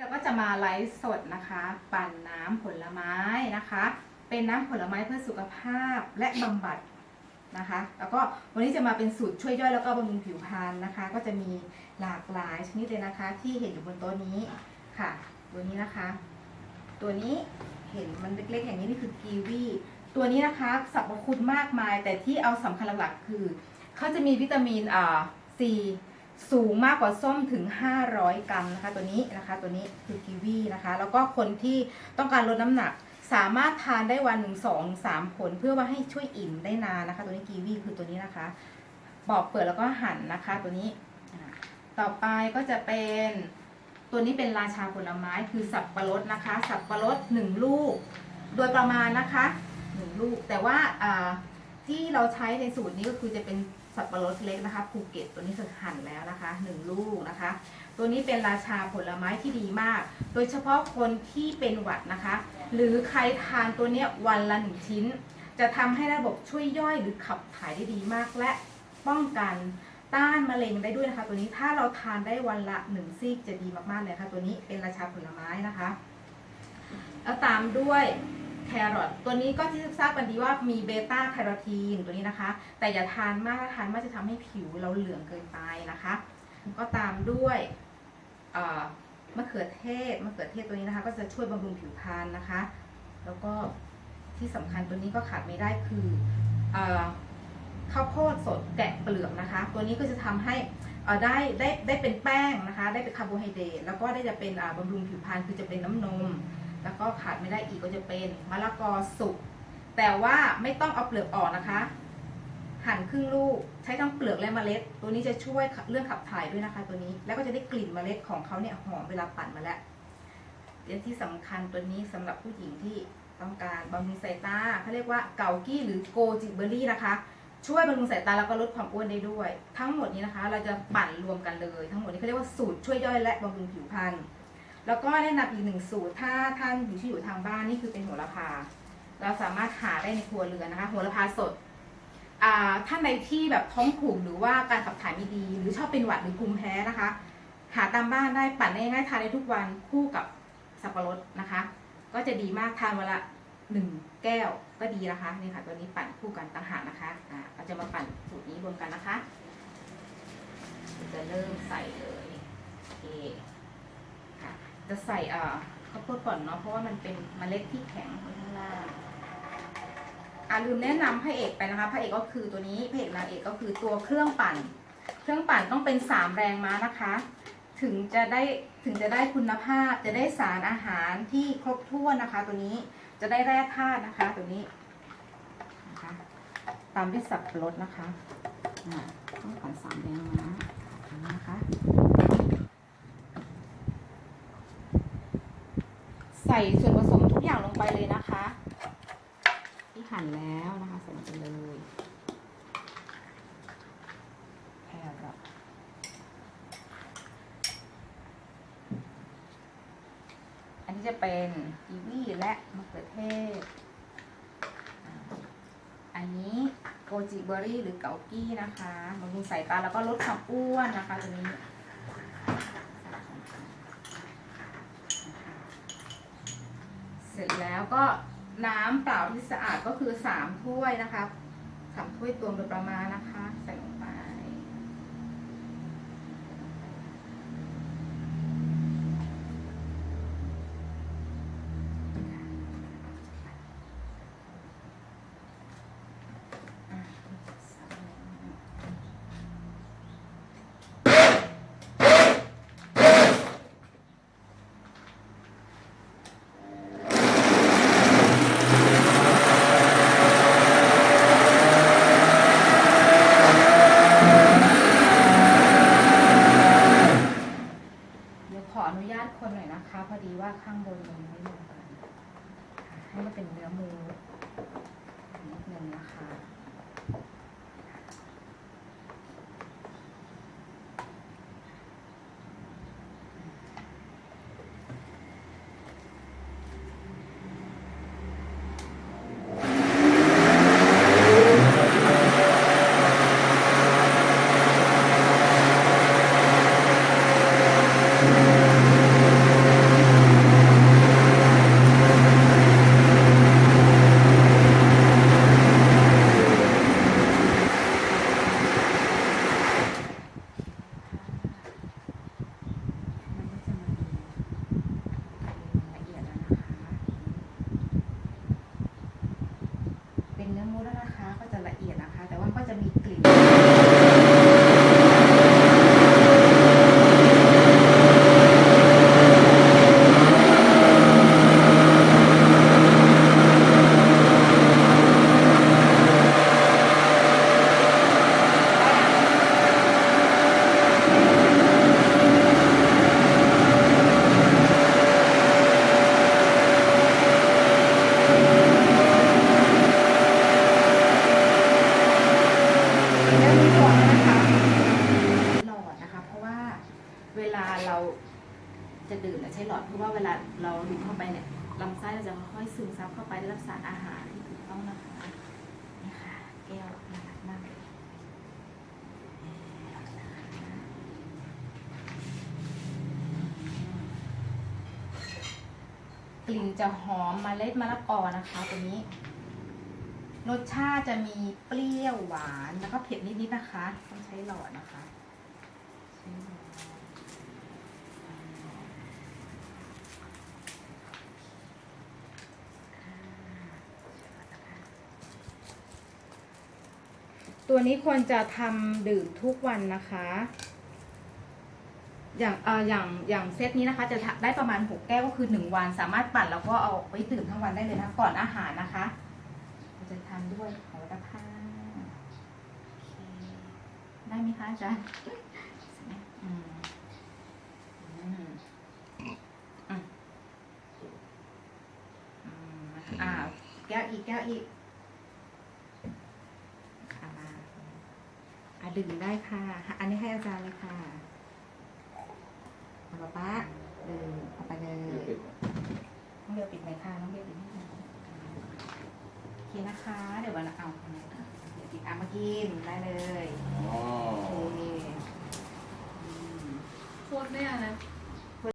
เราก็จะมาไลฟ์สดนะคะ ปั่นน้ำผลไม้นะคะ เป็นน้ำผลไม้เพื่อสุขภาพและบำบัดนะคะ แล้วก็วันนี้จะมาเป็นสูตรช่วยย่อยแล้วก็บำรุงผิวพรรณนะคะ ก็จะมีหลากหลายชนิดเลยนะคะ ที่เห็นอยู่บนโต๊ะนี้ค่ะ ตัวนี้นะคะ ตัวนี้เห็นมันเล็กๆ อย่างนี้นี่คือกีวีตัวนี้นะคะสรรพคุณมากมาย แต่ที่เอาสำคัญหลักๆคือเขาจะมีวิตามินอ่าซี สูงมากกว่าส้มถึง 500 กรัมนะคะ ตัวนี้นะคะ ตัวนี้คือกีวีนะคะ แล้วก็คนที่ต้องการลดน้ำหนักสามารถทานได้วันหนึ่งสองสามผลเพื่อว่าให้ช่วยอิ่มได้นานนะคะ ตัวนี้กีวีคือตัวนี้นะคะปอกเปลือกแล้วก็หั่นนะคะ ตัวนี้ต่อไปก็จะเป็นตัวนี้เป็นราชาผลไม้คือสับปะรดนะคะ สับปะรดหนึ่งลูก โดยประมาณนะคะหนึ่งลูก แต่ว่าที่เราใช้ในสูตรนี้ก็คือจะเป็น สับปะรดเล็กนะคะภูเก็ตตัวนี้คือหั่นแล้วนะคะหนึ่งลูกนะคะ ตัวนี้เป็นราชาผลไม้ที่ดีมาก โดยเฉพาะคนที่เป็นหวัดนะคะ หรือใครทานตัวนี้วันละหนึ่งชิ้น จะทำให้ระบบช่วยย่อยหรือขับถ่ายได้ดีมากและป้องกันต้านมะเร็งได้ด้วยนะคะ ตัวนี้ถ้าเราทานได้วันละหนึ่งซีกจะดีมากๆเลยค่ะ ตัวนี้เป็นราชาผลไม้นะคะ แล้วตามด้วย แครอทตัวนี้ก็ที่ทราบกันดีว่ามีเบต้าแคโรทีนตัวนี้นะคะ แต่อย่าทานมากถ้าทานมากจะทำให้ผิวเราเหลืองเกินไปนะคะ ก็ตามด้วยมะเขือเทศมะเขือเทศตัวนี้นะคะ ก็จะช่วยบำรุงผิวพรรณนะคะ แล้วก็ที่สำคัญตัวนี้ก็ขาดไม่ได้คืออข้าวโพดสดแกะเปลือกนะคะ ตัวนี้ก็จะทำให้ได้ได้ได้เป็นแป้งนะคะ ได้เป็นคาร์โบไฮเดรตแล้วก็ได้จะเป็นบำรุงผิวพรรณคือจะเป็นน้ำนม แล้วก็ขาดไม่ได้อีกก็จะเป็นมะละกอสุก แต่ว่าไม่ต้องเอาเปลือกออกนะคะ หั่นครึ่งลูกใช้ทั้งเปลือกและเมล็ด ตัวนี้จะช่วยเรื่องขับถ่ายด้วยนะคะตัวนี้ แล้วก็จะได้กลิ่นเมล็ดของเขาเนี่ยหอมเวลาปั่นมาแล้วเดี๋ยวที่สำคัญตัวนี้สำหรับผู้หญิงที่ต้องการบำรุงสายตาเขาเรียกว่าเกากี้หรือโกจิเบอรี่นะคะ ช่วยบำรุงสายตาแล้วก็ลดความอ้วนได้ด้วย ทั้งหมดนี้นะคะ เราจะปั่นรวมกันเลย ทั้งหมดนี้เขาเรียกว่าสูตรช่วยย่อยและบำรุงผิวพรรณ แล้วก็แนะนำอีกหนึ่งสูตร ถ้าท่านอยู่ที่อยู่ทางบ้านนี่คือเป็นโหระพา เราสามารถหาได้ในครัวเรือนนะคะโหระพาสดอ่าท่านใดที่แบบท้องผูกหรือว่าการขับถ่ายไม่ดี หรือชอบเป็นหวัดหรือภูมิแพ้นะคะ หาตามบ้านได้ปั่นได้ง่ายๆทานได้ทุกวันคู่กับสับปะรดนะคะ ก็จะดีมากทานวันละหนึ่งแก้วก็ดีนะคะนี่ค่ะตัวนี้ปั่นคู่กันต่างหากนะคะอ่าเราจะมาปั่นสูตรนี้รวมกันนะคะ จะเริ่มใส่เลยโอเค จะใส่เอ่อข้าวโพดก่อนเนาะเพราะว่ามันเป็นเมล็ดที่แข็งข้างล่างอ่าลืมแนะนำพระเอกไปนะคะพระเอกก็คือตัวนี้พระเอกนางเอกก็คือตัวเครื่องปั่น เครื่องปั่นต้องเป็นสามแรงม้านะคะ ถึงจะได้ถึงจะได้คุณภาพจะได้สารอาหารที่ครบถ้วนนะคะ ตัวนี้จะได้แร่ธาตุนะคะ ตัวนี้นะคะตามด้วยสับปะรดนะคะต้องปั่นสามแรงม้านะคะ ใส่ส่วนผสมทุกอย่างลงไปเลยนะคะที่หั่นแล้วนะคะใส่ลงไปเลยแครอทอันนี้จะเป็นกีวีและมะเขือเทศอ่าอันนี้โกจิเบอรี่หรือเกากี้นะคะบำรุงสายตาแล้วก็ลดความอ้วนนะคะตัวนี้ เส ร็จแล้วก็น้ำเปล่าที่สะอาดก็คือสามถ้วยนะคะสามถ้วยตวงโดยประมาณนะคะ ใส่ลงไป เดี๋ยวขออนุญาตค ค่ะคะ พอดีว่าข้างบนมันไม่ลงกันให้มันเป็นเนื้อมู สารอาหารที่ถูกต้องนะคะนี่ค่ะแก้วน่ารักมากเลยกลิ่นจะหอมเมล็ดมะละกอนะคะ ตัวนี้ รสชาติจะมีเปรี้ยวหวานแล้วก็เผ็ดนิดๆนะคะ ต้องใช้หลอดนะคะใช้หลอด ตัวนี้ควรจะทำดื่มทุกวันนะคะ อย่างเอ่ออย่างอย่างเซตนี้นะคะ จะได้ประมาณ 6 แก้วก็คือ 1 วัน สามารถปั่นแล้วก็เอาไว้ดื่มทั้งวันได้เลยนะก่อนอาหารนะคะเราจะทานด้วยโหระพาได้ไหมคะอาจารย์อืมอืมอืออ่าแก้วอีกแก้วอีกเอามาอะ ดื่มได้ค่ะ อันนี้ให้อาจารย์เลยค่ะเอาป๊าป๊าดื่มเอาไปเลยน้องเบลปิดไหมคะน้องเบลปิดให้หน่อยโอเคนะคะ เดี๋ยววันละเอาทำไมคะเดี๋ยวปิดอะมากินได้เลยอ๋อโอเคอืมโคตรเนี่ยนะอ